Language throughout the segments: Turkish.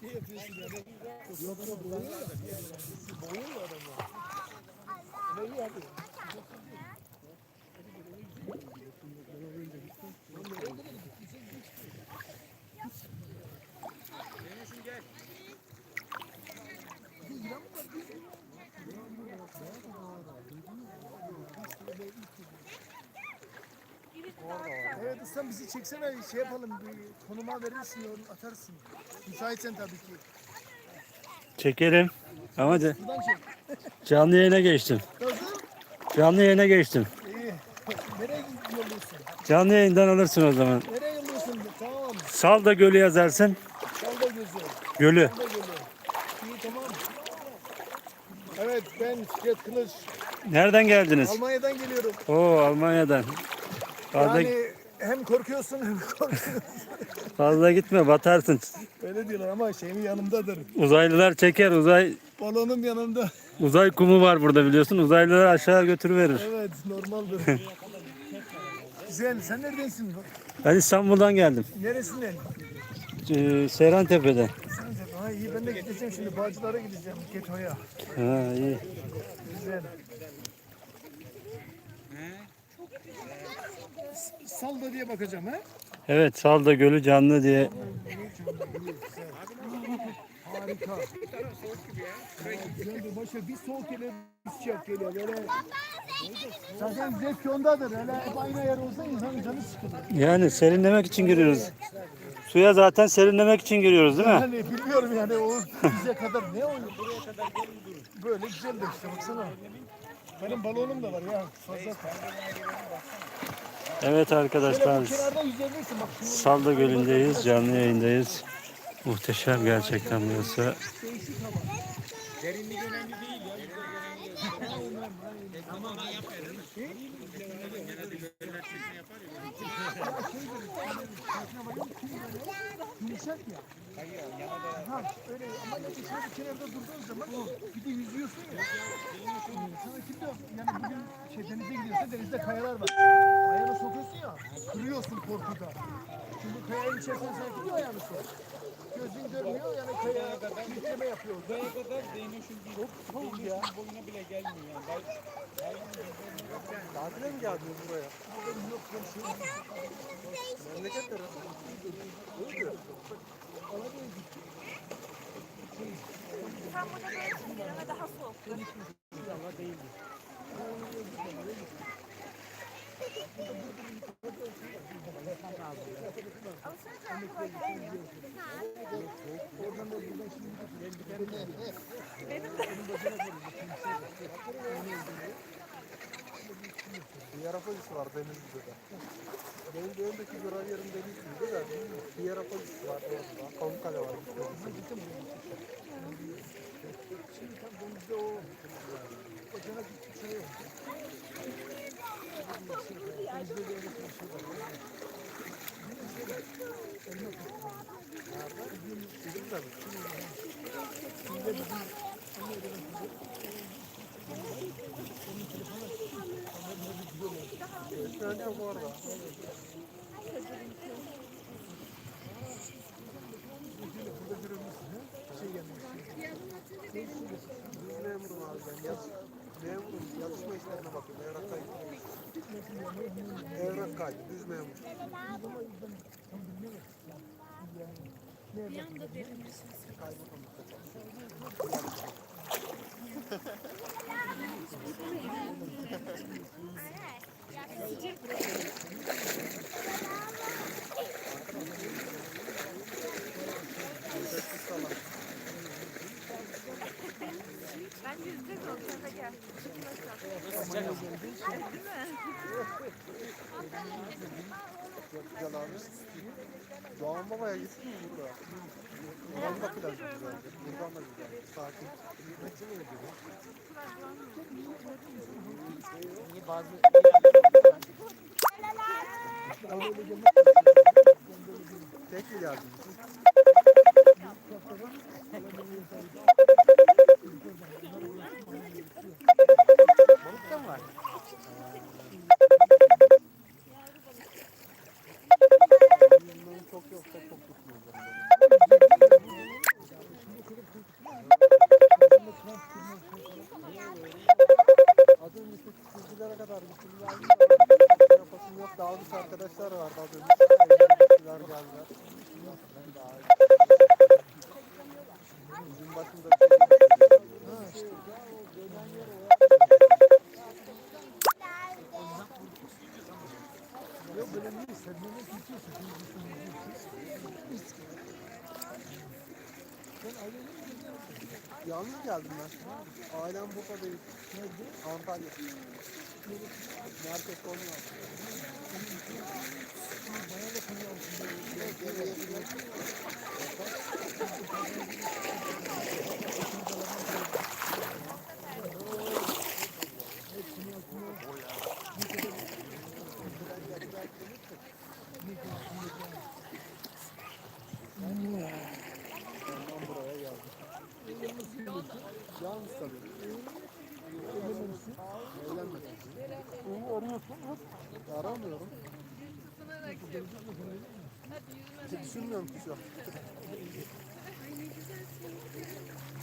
Şey yapıyorsun ya. Evet ustam bizi çeksene şey yapalım bir konuma verirsin atarsın. Müsaitsen tabii ki. Çekelim. Ama de, canlı yayına geçtim. Canlı yayına geçtim. İyi. Nereye yolluyorsun? Canlı yayından alırsın o zaman. Nereye yolluyorsun? Tamam. Sal da gölü yazarsın. Salda gözü. Gölü. Salda gözü. İyi tamam. Evet ben Fikret Kılıç. Nereden geldiniz? Almanya'dan geliyorum. Oo Almanya'dan. Yani hem korkuyorsun hem korkuyorsun. Fazla gitme batarsın. Öyle diyorlar ama şeyin yanımdadır. Uzaylılar çeker. Uzay Balonum yanımda. uzay kumu var burada biliyorsun. Uzaylılar aşağı götürüverir. Evet normaldir. Güzel. Sen neredensin? Ben İstanbul'dan geldim. Neresinden? Ee, Seyrantepe'den. Sen de- Ha iyi ben de gideceğim şimdi. Bağcılar'a gideceğim. Geto'ya. Ha iyi. Güzel. Salda diye bakacağım ha. Evet Salda Gölü canlı diye. Harika. Başka. Böyle aynı yer olsa insanın. Yani serinlemek için giriyoruz. Suya zaten serinlemek için giriyoruz değil mi? Hani bilmiyorum yani o bize kadar ne oyun? Böyle güzel de işte baksana. Benim balonum da var ya fazla. Evet arkadaşlar. Salda Gölü'ndeyiz. Canlı yayındayız. Muhteşem gerçekten burası. Yumuşak ya. Ha, öyle ama kenarda durduğun zaman bir de yüzüyorsun ya. Sana kimde yani bugün şey denize gidiyorsun denizde kayalar var. Korkuda. Çünkü kayanın içerisine sen gidiyor ayağını sok. Gözün görmüyor yani kaya kilitleme yapıyor. Buraya kadar değmişim bir Çok soğuk ya. boyuna bile gelmiyor yani. Bay- Tatile mi geldiniz buraya? Yok Memleket tarafı. İstanbul'da böyle şimdi ama daha soğuktur. Hierapolis var Denizli'de de. Benim de öndeki görev yerim Denizli'de de Hierapolis var orada. Pamukkale var. Şimdi tam denizde o. O cennet bir şey yok. Şey var. Şey gelmiş. Memurum abi ben. Yaz, memurum. Yazışma işlerine bakıyorum. Evrak kaydı. Evrak kaydı. Düz memur. Ben yüzde doksan'a gel. Çok güzel abi. Doğan Baba'ya gittin mi burada? Buradan da plaj güzeldi. Buradan da güzel. Sakin. Metin mi dedi? Bazı Tek mi geldin? Gittim geldim. Yapasım yok. Dalgıç arkadaşlar vardı az önce. Geldiler. Daha Bizim başında Ha işte. Yok böyle değil. Sedmene tutuyorsun. Sen aileyle mi geldin? Yalnız geldim ben. Ailem değil. Nerede? Antalya. Merkez Konya. Bayağı da konu altında. Ondan buraya geldim. Yalnız tabii. Evlenmedim. Onu arıyorsun. Hop. Aramıyorum. Hiç düşünmüyorum ki şu an.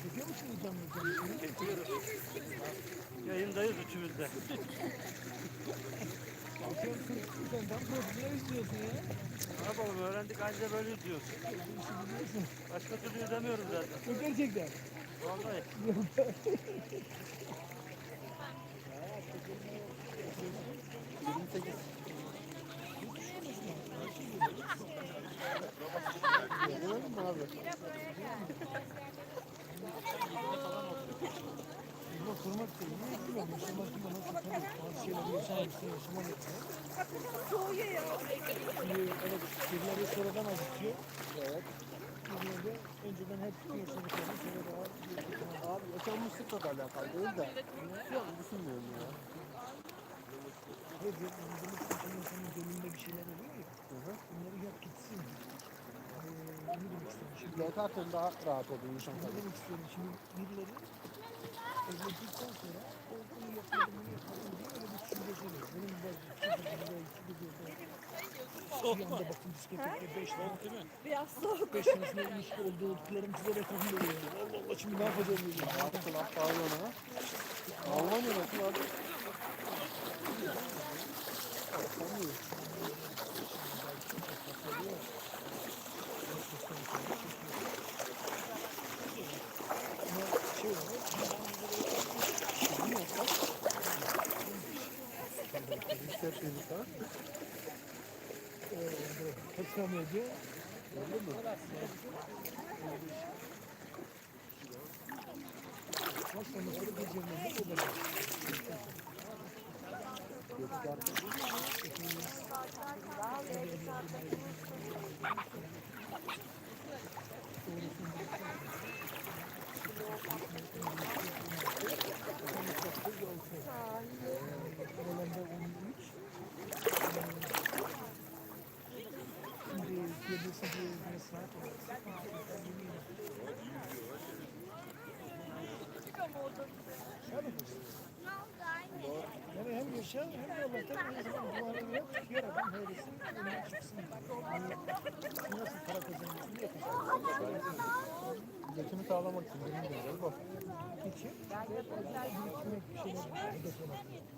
Çekiyor musun canlı canlı? Yayındayız üçümüz de. Musun? Sen tam profesyonel izliyorsun ya. Ne yapalım öğrendik anca böyle diyoruz. Başka türlü izlemiyoruz zaten. Bu gerçekten. Vallahi. Abi? Ama kurmak değil. Ne yapıyorsun? Yaşamak değil. Nasıl tabii. Bazı şeyleri yaşamışsın. Yaşamak için. Soğuyor ya. Evet. Birileri sonradan acıtıyor. Evet. Birileri önceden hep yaşadıklarını sonra daha Abi yaşanmışlıkla da alakalı değil de. An düşünmüyorum ya. Hep bizim için insanın gönlünde bir şeyler oluyor ya. Bunları yap gitsin. Ee, şimdi? Yatarken daha rahat oluyor insan tabii. demek istiyorum şimdi? Birileri evlendikten sonra o bunu yapıyordum, bunu yapıyordum diye öyle bir düşüncesi oluyor. Benim de çocukluğumda, çocukluğumda bir anda baktım diskotekte 5 tane, Biraz soğuk. 5 tanesine ilişki olduklarım size reklamı oluyor. Allah Allah şimdi ne yapacağım diye. Artık laf pardon ha. Almanya nasıl abi? Sanmıyorum. Ama şey olarak Bizim yapsak. Hissetmedik ha. Mi? kaç tane sonra gecelerinde o kadar. Gösterken. Aralarında Geçimi sağlamak için benim de öyle bak. Geçim.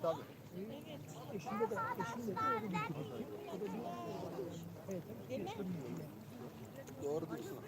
Tabii. Eşimde de, eşimde de öyle bir şey. Evet. Doğru diyorsun.